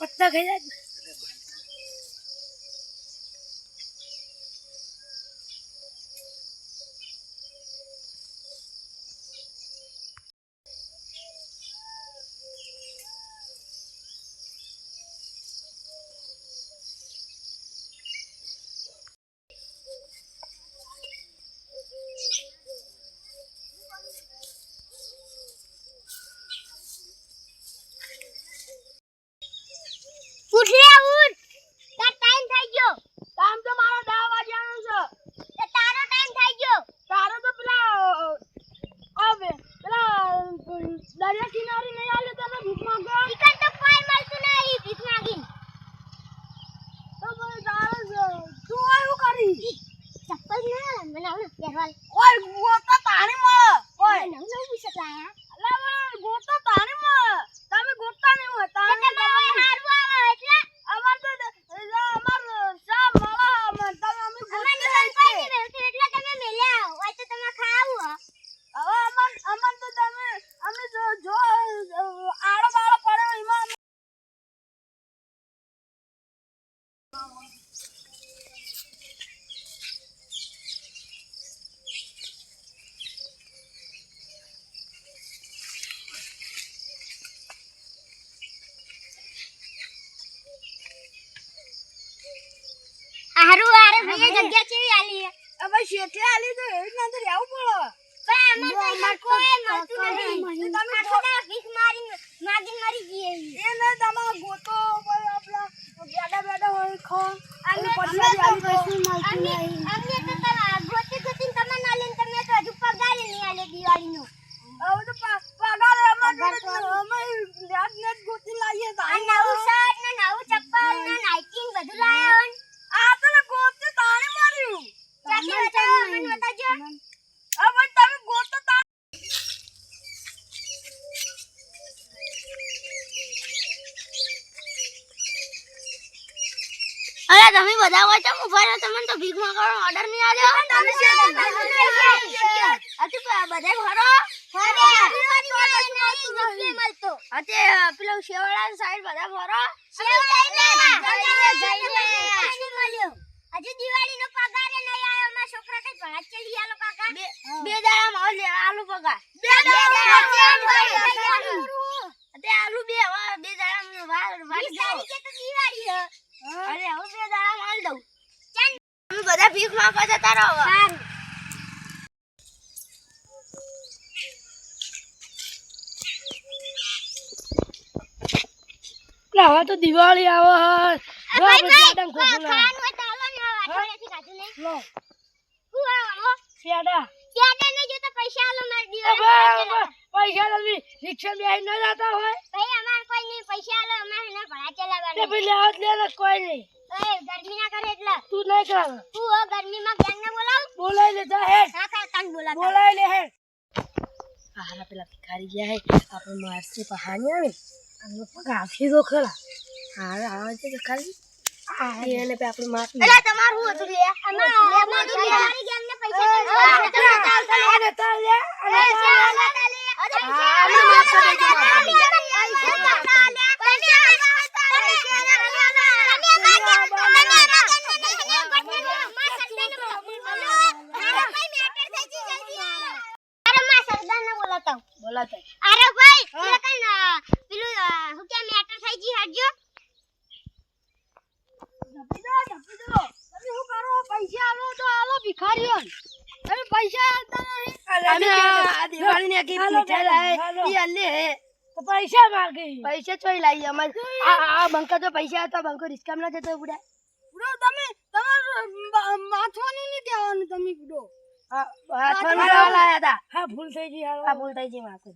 પત્તા ખાઈ જાય? ওই ભાઈ જગ્યા ચેવી આલી હવે શેઠે આલી તો એવી ના તો રહેવું પડે. પણ અમાર તો અહીંયા કોઈ મળતું તમે નહીં આખો દાડો ભીખ મારીને માગીને મરી જઈએ છીએ. એ ને તમારો ગોતો કોઈ આપણા બેડા બેડા હોય ખો અમે પછી આલી દઈશું અમે અમને તો તમે ગોતી ગોતીને તમને ના લઈને તમે તો હજુ પગાર નહીં આલે દિવાળીનો હવે તો પા- પગાર એમાં જોડે જ અમે નેટ નેટ ગોતી લાવીએ તો આ નવું શર્ટ ને નવું ચપ્પલ ને નાઇટી ને બધું લાયા હો ને. આ તો ને ગોતી તાણે માર્યું ક્યાંથી બતાવો મને બતાવજો હવે તમે ગોતો તાણે તમે બધા તો ઊભા રહો તમને તો ભીખ માંગવાનો ઓર્ડર નહીં આવ્યો તમે બધા ભરો અતે પેલો શેવાળા સાઈડ બધા ભરો દિવાળી નો પગાર નહીં આવ્યો અમારા છોકરા કઈ ભણા ચડી આલો કાકા બે દાડા માં આલુ પગાર બે અતે આલુ બે હવે બે દાડા માં વાર વાર તારીખે તો દિવાળી હે અરે હવે બે દાડા માં આલ દઉં ચાલ. બધા ભીખ માંગવા જતા રહો હવે. તો દિવાળી આવે જો ભાઈ ભાઈ લો. પૈસા મારે ભાઈ, રિક્ષા બેહી ન જતા હોય. ભાઈ અમાર કોઈ નહીં પૈસા આલો અમારે ના તે ચલાવવાના પેલી આવત લે કોઈ નહીં. ઓય ગરમી ના કરે એટલે. તું નહીં કરાવે હું હો ગરમીમાં બેનને બોલાવું. બોલાઈ લેતા હે હા કા કાન બોલાતા બોલાઈ લે હે હારા પેલા ભિખારી ગયા હે. આપણે મારથી પહાની આવે. આનો પગ દો ખરા. હારે આવે છે ભિખારી. એને પે આપણે માર એલા તમાર હું હતું લે અમાર અમાર તો દિવાળી ગેમને પૈસા તો અને તાર લે અને તાર લે. હા, અમે માફ કરી દેજો, માફ બોલાતા અરે ભાઈ પેલા કઈ પેલું હું કે મેટર થઈ ગઈ હટજો જપી દો જપી દો. તમે શું કરો? પૈસા આલો તો આલો ભિખારીઓ તમે પૈસા આલતા નહીં આ દિવાળીની આખી મીઠાઈ લાય ઈ અલ્લે હે. તો પૈસા માંગી. પૈસા ચોઈ લાઈ અમાર. આ આ બંકા તો પૈસા હતા બંકો રિસ્કામ ના જતો બુડા. બુડો તમે તમાર માથવાની નહીં કહેવાનું તમે બુડો હા ભૂલ થઈ ગઈ હા ભૂલ થઈ ગઈ માથે